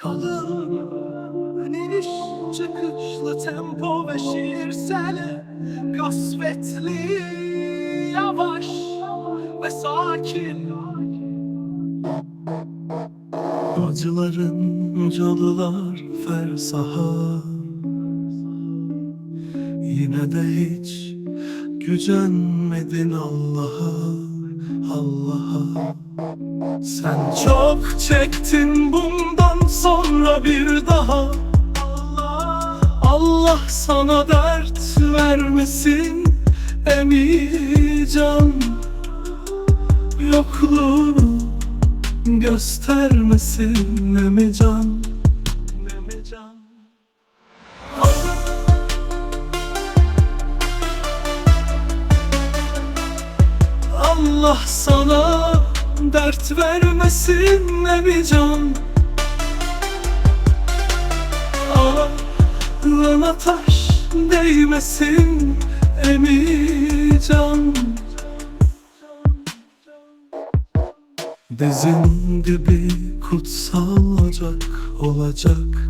Kalın. İniş çıkışlı tempo ve şiirsel Kasvetli yavaş ve sakin. Acıların calılar fersaha. Yine de hiç gücenmedin Allah'a Allah'a. Sen çok çektin bundan sonra bir daha. Allah, sana dert vermesin Emican Yokluğunu göstermesin Emican Emican Allah sana dert vermesin Emican Ağlana taş değmesin Emican Dizin dibi kutsal ocak olacak.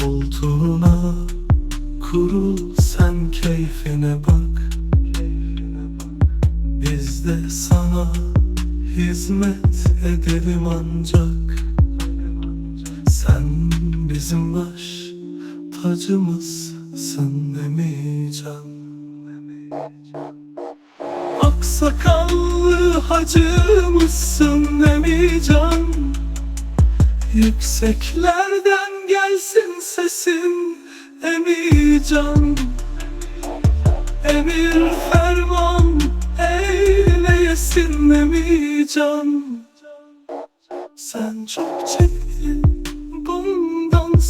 Koltuğuna kurul sen keyfine bak. Biz de sana hizmet edelim ancak. Sen bizim baş tacımızsın Emican Aksakallı hacımızsın Emican Yükseklerden gelsin sesin Emican Emir ferman eyleyesin Emican Sen çok çektin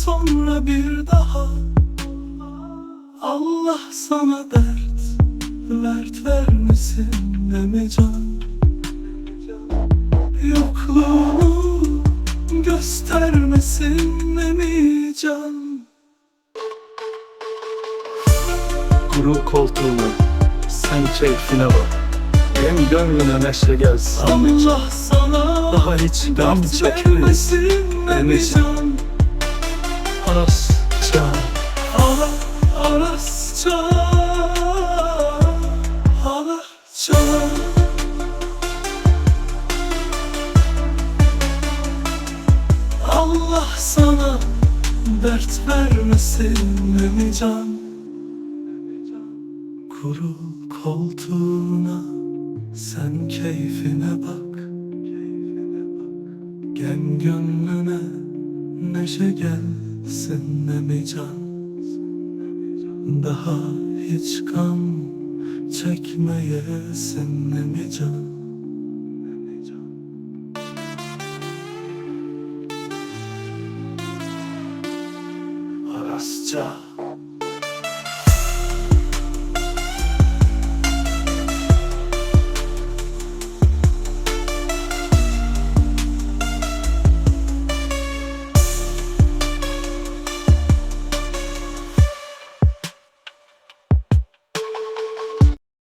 sonra bir daha. Allah sana dert Dert vermesin Emican Yokluğunu göstermesin Emican Kuru koltuğuna sen keyfine bak. Hem gönlüne neşe gelsin Allah sana Daha hiç dert çekmeyiz vermesin Emican Allah sana dert vermesin Emican Kuru koltuğuna sen keyfine bak. Gel gönlüne neşe gelsin Emican Daha hiç gam çekmeyesin 진짜